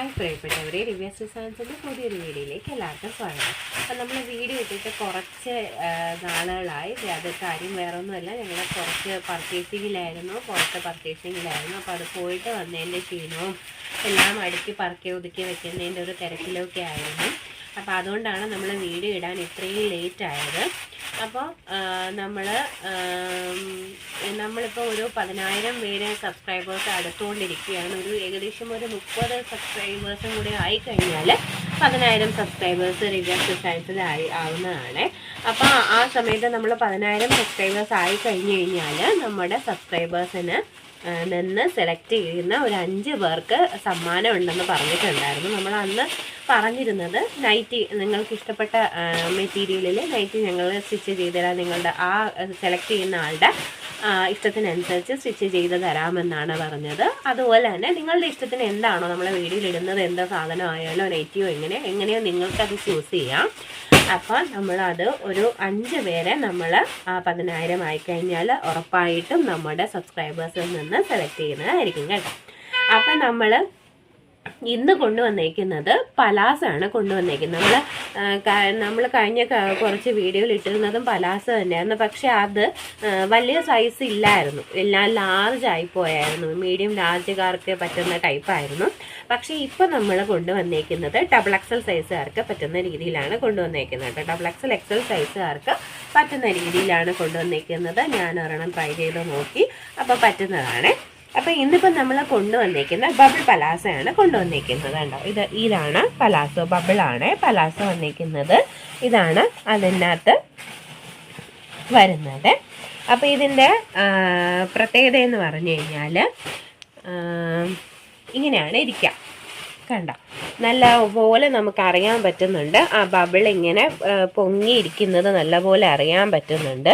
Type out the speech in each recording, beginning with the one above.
Hi പ്രിയപ്പെട്ടവരെ ദിവ്യ ഡിസൈൻസിന്റെ പുതിയൊരു വീഡിയോയിലേക്ക് എല്ലാവർക്കും സ്വാഗതം. അപ്പം നമ്മൾ വീഡിയോ ഇട്ടിട്ട് കുറച്ച് നാളുകളായി. അത് കാര്യം വേറെ ഒന്നുമല്ല ഞങ്ങൾ കുറച്ച് പർച്ചേസിങ്ങിലായിരുന്നു പുറത്ത് പർച്ചേസിങ്ങിലായിരുന്നു അപ്പോൾ അത് പോയിട്ട് വന്നതിന്റെ ക്ഷീണവും എല്ലാം അടുക്കി പറക്കി ഒതുക്കി വെക്കുന്നതിന്റെ ഒരു തിരക്കിലൊക്കെ ആയിരുന്നു. അപ്പോൾ അതുകൊണ്ടാണ് നമ്മൾ വീഡിയോ ഇടാൻ ഇത്രയും ലേറ്റ് ആയത്. അപ്പോൾ നമ്മൾ നമ്മളിപ്പോൾ ഒരു പതിനായിരം പേര് സബ്സ്ക്രൈബേഴ്സ് അടുത്തുകൊണ്ടിരിക്കുകയാണ്. ഒരു ഏകദേശം ഒരു മുപ്പത് സബ്സ്ക്രൈബേഴ്സും കൂടി ആയിക്കഴിഞ്ഞാൽ പതിനായിരം സബ്സ്ക്രൈബേഴ്സ് റിവ്യൂസ് സയൻസിൽ ആയി ആവുന്നതാണ്. അപ്പോൾ ആ സമയത്ത് നമ്മൾ പതിനായിരം സബ്സ്ക്രൈബേഴ്സ് ആയി കഴിഞ്ഞ് കഴിഞ്ഞാൽ നമ്മുടെ സബ്സ്ക്രൈബേഴ്സിന് നിന്ന് സെലക്ട് ചെയ്യുന്ന ഒരു അഞ്ച് പേർക്ക് സമ്മാനം ഉണ്ടെന്ന് പറഞ്ഞിട്ടുണ്ടായിരുന്നു. നമ്മൾ അന്ന് പറഞ്ഞിരുന്നത് നൈറ്റി നിങ്ങൾക്ക് ഇഷ്ടപ്പെട്ട മെറ്റീരിയലിൽ നൈറ്റി ഞങ്ങൾ സ്റ്റിച്ച് ചെയ്ത് തരാം നിങ്ങളുടെ ആ സെലക്ട് ചെയ്യുന്ന ആളുടെ ഇഷ്ടത്തിനനുസരിച്ച് സ്റ്റിച്ച് ചെയ്ത് തരാമെന്നാണ് പറഞ്ഞത്. അതുപോലെ തന്നെ നിങ്ങളുടെ ഇഷ്ടത്തിന് എന്താണോ നമ്മളെ വീടിലിടുന്നത് എന്താ സാധനമായാലോ നൈറ്റിയോ എങ്ങനെ എങ്ങനെയോ നിങ്ങൾക്കത് ചൂസ് ചെയ്യാം. അപ്പോൾ നമ്മളത് ഒരു അഞ്ച് പേരെ നമ്മൾ ആ പതിനായിരം ആയിക്കഴിഞ്ഞാൽ ഉറപ്പായിട്ടും നമ്മുടെ സബ്സ്ക്രൈബേഴ്സിൽ നിന്ന് സെലക്ട് ചെയ്യുന്നതായിരിക്കും കേട്ടോ. അപ്പം നമ്മൾ ഇന്ന് കൊണ്ടുവന്നേക്കുന്നത് പലാസാണ് കൊണ്ടുവന്നേക്കുന്നത്. നമ്മൾ നമ്മൾ കഴിഞ്ഞ കുറച്ച് വീഡിയോയിൽ ഇട്ടിരുന്നതും പലാസ തന്നെയായിരുന്നു. പക്ഷേ അത് വലിയ സൈസ് ഇല്ലായിരുന്നു. എല്ലാം ലാർജ് ആയിപ്പോയായിരുന്നു. മീഡിയം ലാർജുകാർക്ക് പറ്റുന്ന ടൈപ്പായിരുന്നു പക്ഷേ ഇപ്പം നമ്മൾ കൊണ്ടുവന്നേക്കുന്നത് ഡബിൾ എക്സൽ സൈസുകാർക്ക് പറ്റുന്ന രീതിയിലാണ് കൊണ്ടുവന്നേക്കുന്നത് ഡബിൾ എക്സൽ എക്സൽ സൈസുകാർക്ക് പറ്റുന്ന രീതിയിലാണ് കൊണ്ടുവന്നേക്കുന്നത്. ഞാൻ ഒരെണ്ണം ട്രൈ ചെയ്ത് നോക്കി. അപ്പോൾ പറ്റുന്നതാണ്. അപ്പോൾ ഇന്നിപ്പോൾ നമ്മൾ കൊണ്ടുവന്നേക്കുന്ന ബബിൾ പലാസയാണ് കൊണ്ടുവന്നേക്കുന്നത് കണ്ടോ? ഇത് ഇതാണ് പലാസോ ആണ്. പലാസോ വന്നേക്കുന്നത് ഇതാണ്. അതിനകത്ത് വരുന്നത്. അപ്പോൾ ഇതിന്റെ പ്രത്യേകത എന്ന് പറഞ്ഞു കഴിഞ്ഞാൽ ഇങ്ങനെയാണ് ഇരിക്കുക കണ്ട. നല്ല പോലെ നമുക്ക് അറിയാൻ പറ്റുന്നുണ്ട്. ആ ബബിൾ ഇങ്ങനെ പൊങ്ങിയിരിക്കുന്നത് നല്ലപോലെ അറിയാൻ പറ്റുന്നുണ്ട്.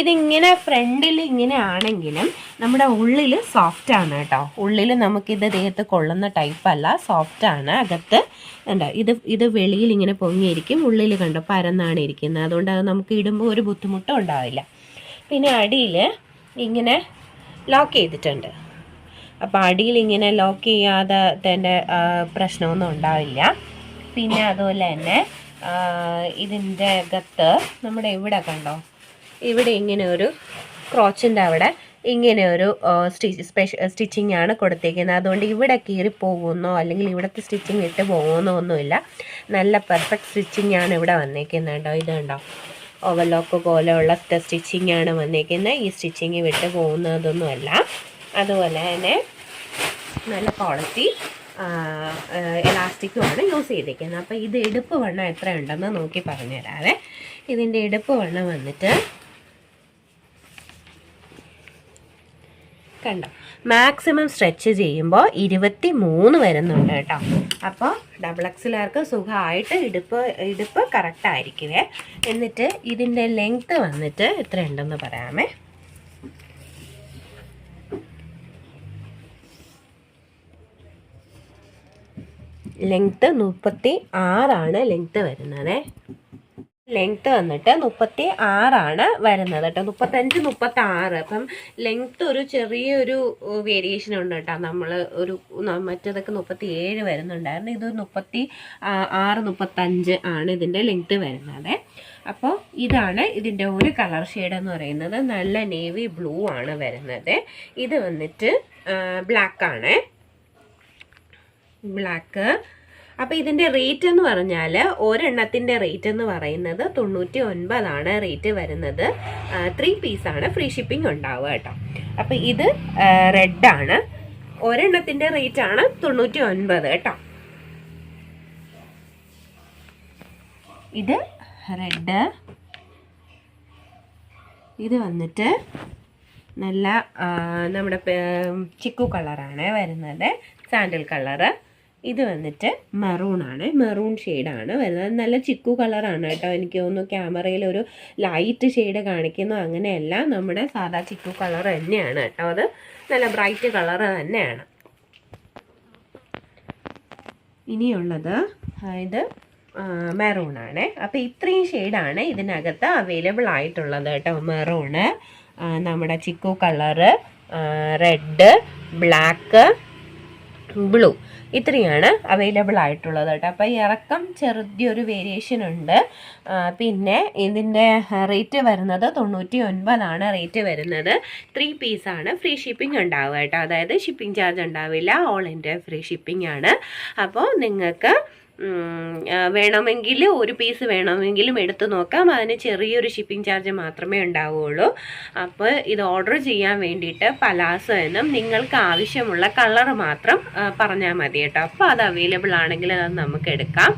ഇതിങ്ങനെ ഫ്രണ്ടിൽ ഇങ്ങനെ ആണെങ്കിലും നമ്മുടെ ഉള്ളിൽ സോഫ്റ്റ് ആണ് കേട്ടോ. ഉള്ളിൽ നമുക്കിത് ദേഹത്ത് കൊള്ളുന്ന ടൈപ്പ് അല്ല സോഫ്റ്റ് ആണ്. അകത്ത് കണ്ടോ ഇത് ഇത് വെളിയിൽ ഇങ്ങനെ പൊങ്ങിയിരിക്കും ഉള്ളിൽ കണ്ടോ പരന്നാണ് ഇരിക്കുന്നത്. അതുകൊണ്ട് അത് നമുക്ക് ഇടുമ്പോൾ ഒരു ബുദ്ധിമുട്ടും ഉണ്ടാവില്ല. പിന്നെ അടിയിൽ ഇങ്ങനെ ലോക്ക് ചെയ്തിട്ടുണ്ട്. അപ്പോൾ അടിയിൽ ഇങ്ങനെ ലോക്ക് ചെയ്യാതെ തന്നെ പ്രശ്നമൊന്നും ഉണ്ടാവില്ല. പിന്നെ അതുപോലെ തന്നെ ഇതിന്റെ അകത്ത് നമ്മുടെ ഇവിടെ കണ്ടോ? ഇവിടെ ഇങ്ങനെ ഒരു ക്രോച്ചിന്റെ അവിടെ ഇങ്ങനെ ഒരു സ്റ്റിച്ച് സ്പെഷ്യ സ്റ്റിച്ചിങ് ആണ് കൊടുത്തേക്കുന്നത്. അതുകൊണ്ട് ഇവിടെ കീറി പോകുന്നോ അല്ലെങ്കിൽ ഇവിടുത്തെ സ്റ്റിച്ചിങ് ഇട്ട് പോകുന്നോ ഒന്നുമില്ല. നല്ല പെർഫെക്റ്റ് സ്റ്റിച്ചിങ് ആണ് ഇവിടെ വന്നേക്കുന്നത് കേട്ടോ. ഇത് കണ്ടോ? ഓവർലോക്ക് പോലെയുള്ള സ്റ്റിച്ചിങ് ആണ് വന്നേക്കുന്നത്. ഈ സ്റ്റിച്ചിങ് വിട്ട് പോകുന്നതൊന്നുമല്ല. അതുപോലെ തന്നെ നല്ല ക്വാളിറ്റി എലാസ്റ്റിക്കുമാണ് യൂസ് ചെയ്തിരിക്കുന്നത് അപ്പോൾ ഇത് എടുപ്പ് വണ്ണം എത്ര ഉണ്ടെന്ന് നോക്കി പറഞ്ഞുതരാവേ ഇതിന്റെ എടുപ്പ് വണ്ണം വന്നിട്ട് കണ്ടോ? മാക്സിമം സ്ട്രെച്ച് ചെയ്യുമ്പോൾ ഇരുപത്തി മൂന്ന് വരുന്നുണ്ട് കേട്ടോ. അപ്പോൾ ഡബിൾ എക്സിലാർക്ക് സുഖമായിട്ട് ഇടുപ്പ് ഇടുപ്പ് കറക്റ്റ് ആയിരിക്കുവേ. എന്നിട്ട് ഇതിന്റെ ലെങ്ത്ത് വന്നിട്ട് എത്ര ഉണ്ടെന്ന് പറയാമേ. ലെങ്ത്ത് മുപ്പത്തി ആറാണ് ലെങ്ത്ത് വരുന്നത്. ലെങ്ത്ത് വന്നിട്ട് മുപ്പത്തി ആറാണ് വരുന്നത് കേട്ടോ. മുപ്പത്തഞ്ച് മുപ്പത്തി ആറ് അപ്പം ലെങ്ത്ത് ഒരു ചെറിയൊരു വേരിയേഷൻ ഉണ്ട് കേട്ടോ. നമ്മൾ ഒരു മറ്റേതൊക്കെ മുപ്പത്തി ഏഴ് വരുന്നുണ്ടായിരുന്നു. ഇത് മുപ്പത്തി ആറ് മുപ്പത്തഞ്ച് ആണ് ഇതിന്റെ ലെങ്ത്ത് വരുന്നത്. അപ്പോൾ ഇതാണ് ഇതിന്റെ ഒരു കളർ ഷെയ്ഡ് എന്ന് പറയുന്നത്. നല്ല നേവി ബ്ലൂ ആണ് വരുന്നത്. ഇത് വന്നിട്ട് ബ്ലാക്ക് ആണ് ബ്ലാക്ക്. അപ്പോൾ ഇതിന്റെ റേറ്റ് എന്ന് പറഞ്ഞാൽ ഒരെണ്ണത്തിന്റെ റേറ്റ് എന്ന് പറയുന്നത് തൊണ്ണൂറ്റി ഒൻപതാണ് റേറ്റ് വരുന്നത്. ത്രീ പീസാണ് ഫ്രീ ഷിപ്പിംഗ് ഉണ്ടാവുക കേട്ടോ. അപ്പോൾ ഇത് റെഡാണ് ഒരെണ്ണത്തിന്റെ റേറ്റ് ആണ് തൊണ്ണൂറ്റി ഒൻപത് കേട്ടോ. ഇത് റെഡ് ഇത് വന്നിട്ട് നല്ല നമ്മുടെ ചിക്കു കളറാണ് വരുന്നത്. Sandal colour. ഇത് വന്നിട്ട് മെറൂൺ ആണ്. മെറൂൺ ഷെയ്ഡാണ് വരുന്നത് നല്ല ചിക്കു കളറാണ് കേട്ടോ. എനിക്ക് തോന്നുന്നു ക്യാമറയിൽ ഒരു ലൈറ്റ് ഷെയ്ഡ് കാണിക്കുന്നു. അങ്ങനെയല്ല. നമ്മുടെ സാധാ ചിക്കു കളർ തന്നെയാണ് കേട്ടോ അത്. നല്ല ബ്രൈറ്റ് കളർ തന്നെയാണ്. ഇനിയുള്ളത് ഇത് മെറൂൺ ആണ്. അപ്പോൾ ഇത്രയും ഷെയ്ഡാണ് ഇതിനകത്ത് അവൈലബിൾ ആയിട്ടുള്ളത് കേട്ടോ. മെറൂണ് നമ്മുടെ chikoo colour red black blue. ഇത്രയാണ് അവൈലബിൾ ആയിട്ടുള്ളത് കേട്ടോ. അപ്പോൾ ഇറക്കം ചെറിയൊരു വേരിയേഷൻ ഉണ്ട്. പിന്നെ ഇതിന്റെ റേറ്റ് വരുന്നത് തൊണ്ണൂറ്റി ഒൻപതാണ് റേറ്റ് വരുന്നത് ത്രീ പീസാണ് ഫ്രീ ഷിപ്പിംഗ് ഉണ്ടാവുക കേട്ടോ. അതായത് ഷിപ്പിംഗ് ചാർജ് ഉണ്ടാവില്ല. ഓൾ ഇന്ത്യ ഫ്രീ ഷിപ്പിംഗ് ആണ്. അപ്പോൾ നിങ്ങൾക്ക് വേണമെങ്കിൽ ഒരു പീസ് വേണമെങ്കിലും എടുത്തു നോക്കാം. അതിന് ചെറിയൊരു ഷിപ്പിംഗ് ചാർജ് മാത്രമേ ഉണ്ടാവുകയുള്ളൂ അപ്പോൾ ഇത് ഓർഡർ ചെയ്യാൻ വേണ്ടിയിട്ട് പലാസോ എന്നും നിങ്ങൾക്ക് ആവശ്യമുള്ള കളർ മാത്രം പറഞ്ഞാൽ മതി കേട്ടോ. അപ്പോൾ അത് അവൈലബിൾ ആണെങ്കിൽ അത് നമുക്ക് എടുക്കാം.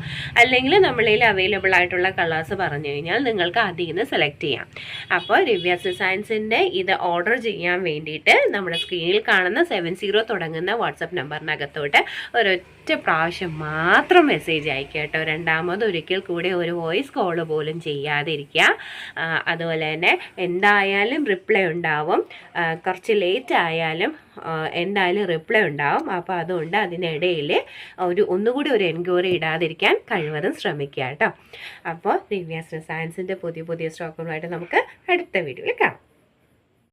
അല്ലെങ്കിൽ നമ്മളിൽ അവൈലബിൾ ആയിട്ടുള്ള കളേഴ്സ് പറഞ്ഞു കഴിഞ്ഞാൽ നിങ്ങൾക്ക് അതിൽ നിന്ന് സെലക്ട് ചെയ്യാം. അപ്പോൾ ദിവ്യാസ് സയൻസിന്റെ ഇത് ഓർഡർ ചെയ്യാൻ വേണ്ടിയിട്ട് നമ്മുടെ സ്ക്രീനിൽ കാണുന്ന സെവൻ സീറോ തുടങ്ങുന്ന വാട്സപ്പ് നമ്പറിനകത്തോട്ട് ഒരൊറ്റ പ്രാവശ്യം മാത്രം മെസ്സേജ് അയക്കുക കേട്ടോ. രണ്ടാമത് ഒരിക്കൽ കൂടെ ഒരു വോയിസ് കോൾ പോലും ചെയ്യാതിരിക്കുക. അതുപോലെ തന്നെ എന്തായാലും റിപ്ലൈ ഉണ്ടാവും. കുറച്ച് ലേറ്റ് ആയാലും എന്തായാലും റിപ്ലൈ ഉണ്ടാവും. അപ്പോൾ അതുകൊണ്ട് അതിനിടയിൽ ഒരു ഒന്നുകൂടി ഒരു എൻക്വയറി ഇടാതിരിക്കാൻ കഴിവതും ശ്രമിക്കുക കേട്ടോ. അപ്പോൾ ദിവ്യാസ് സയൻസിന്റെ പുതിയ പുതിയ സ്റ്റോക്കുകളായിട്ട് നമുക്ക് അടുത്ത വീഡിയോയിൽ കാണാം.